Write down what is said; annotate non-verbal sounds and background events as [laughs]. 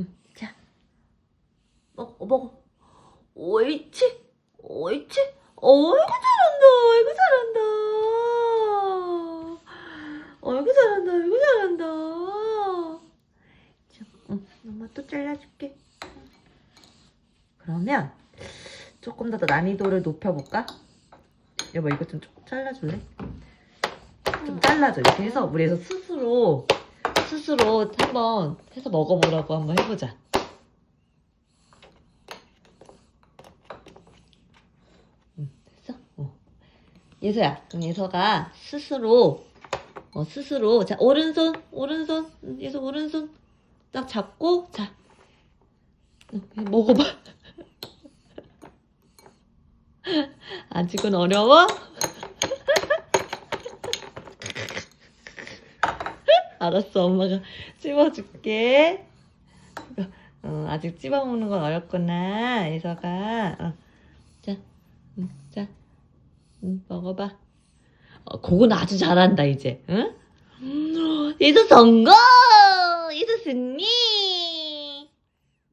응, 자. 먹어, 먹어. 옳지. 옳지. 어이구, 잘한다. 어이구, 잘한다. 어이구, 잘한다. 어이구, 잘한다. 자, 응, 엄마 또 잘라줄게. 그러면 조금 더 난이도를 높여볼까? 여보, 이거 좀 잘라줄래? 좀 잘라줘. 이렇게 해서 우리 해서 스스로 스스로 한번 해서 먹어보라고 한번 해보자. 응, 됐어? 어. 예서야, 그럼 예서가 스스로 어, 스스로 자 오른손 오른손 응, 예서 오른손 딱 잡고 자 응, 먹어봐. [laughs] 아직은 어려워? 알았어, 엄마가 찝어줄게. 어, 아직 찝어먹는 건 어렵구나, 예서가. 어. 자, 음, 자, 음, 먹어봐. 어, 그건 아주 잘한다, 이제. 응? 음, 예서 성공! 예서 승리!